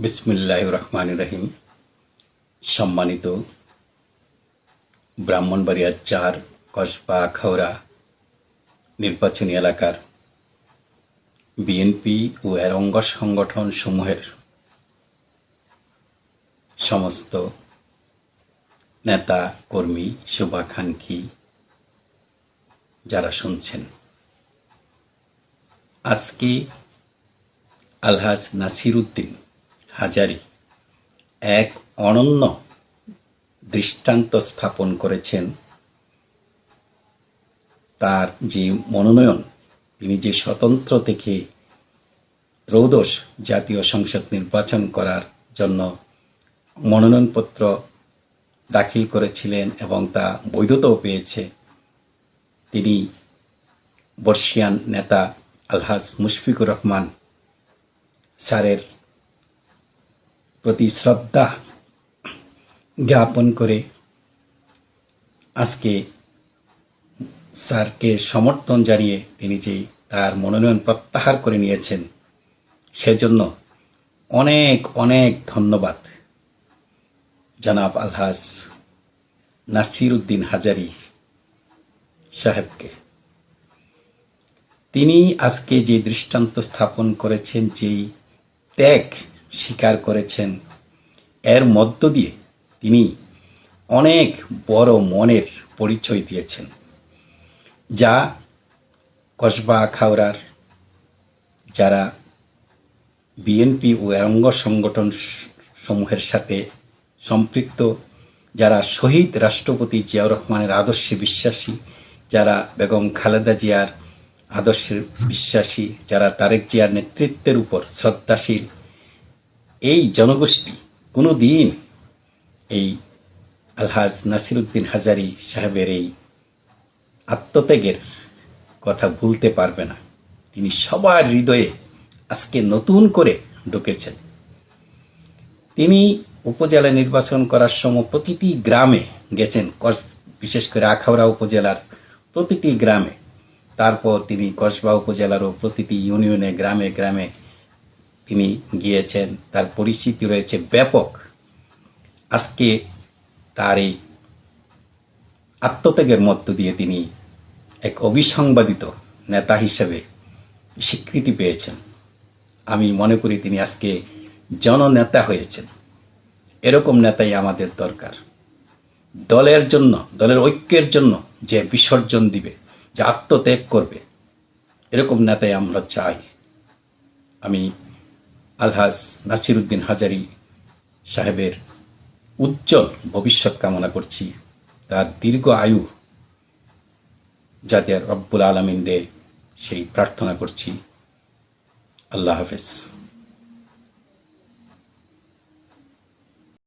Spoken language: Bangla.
বিসমুল্লাহ রহমান রহিম সম্মানিত ব্রাহ্মণবাড়িয়া চার কসবা খাওড়া নির্বাচনী এলাকার বিএনপি ও এর অঙ্গ সংগঠন সমূহের সমস্ত নেতা, কর্মী, শুভাকাঙ্ক্ষী যারা শুনছেন। আজকে আলহাজ নাসিরুদ্দিন হাজারি এক অনন্য দৃষ্টান্ত স্থাপন করেছেন। তার যে মনোনয়ন, তিনি যে স্বতন্ত্র থেকে ত্রৌদশ জাতীয় সংসদ নির্বাচন করার জন্য মনোনয়নপত্র দাখিল করেছিলেন এবং তা বৈধতাও পেয়েছে, তিনি বর্ষিয়ান নেতা আলহাজ মুশফিকুর রহমান স্যারের প্রতি শ্রদ্ধা জ্ঞাপন করে আজকে স্যারকে সমর্থন জানিয়ে তিনি যে তার মনোনয়ন প্রত্যাহার করে নিয়েছেন, সেজন্য অনেক অনেক ধন্যবাদ। জনাব আলহাজ নাসির উদ্দিন হাজারি সাহেবকে। তিনি আজকে যে দৃষ্টান্ত স্থাপন করেছেন, যেই ত্যাগ স্বীকার করেছেন। এর মধ্য দিয়ে তিনি অনেক বড় মনের পরিচয় দিয়েছেন, যা কসবা খাওড়ার যারা বিএনপি ও অঙ্গ সংগঠন সমূহের সাথে সম্পৃক্ত, যারা শহীদ রাষ্ট্রপতি জিয়াউর রহমানের আদর্শে বিশ্বাসী, যারা বেগম খালেদা জিয়ার আদর্শের বিশ্বাসী, যারা তারেক জিয়ার নেতৃত্বের উপর শ্রদ্ধাশীল এই জনগোষ্ঠী কোনো দিন এই আলহাজ নাসিরুদ্দিন হাজারি সাহেবের এই আত্মত্যাগের কথা ভুলতে পারবে না। তিনি সবার হৃদয়ে আজকে নতুন করে ঢুকেছেন। তিনি উপজেলা নির্বাচন করার সময় প্রতিটি গ্রামে গেছেন বিশেষ করে আখাউড়া উপজেলার প্রতিটি গ্রামে। তারপর তিনি কসবা উপজেলারও প্রতিটি ইউনিয়নে গ্রামে গ্রামে তিনি গিয়েছেন। তার পরিচিতি রয়েছে ব্যাপক। আজকে তার এই আত্মত্যাগের মধ্য দিয়ে তিনি এক অবিসংবাদিত নেতা হিসেবে স্বীকৃতি পেয়েছেন। আমি মনে করি তিনি আজকে জননেতা হয়েছেন। এরকম নেতাই আমাদের দরকার। দলের জন্য, দলের ঐক্যের জন্য যে বিসর্জন দিবে, যে আত্মত্যাগ করবে, এরকম নেতাই আমরা চাই। আমি আলহাজ নাসিরুদ্দিন হাজারি সাহেবের উজ্জ্বল ভবিষ্যৎ কামনা করছি। তার দীর্ঘ আয়ু যাতে রব্বুল আলমিন দে, সেই প্রার্থনা করছি। আল্লাহ হাফেজ।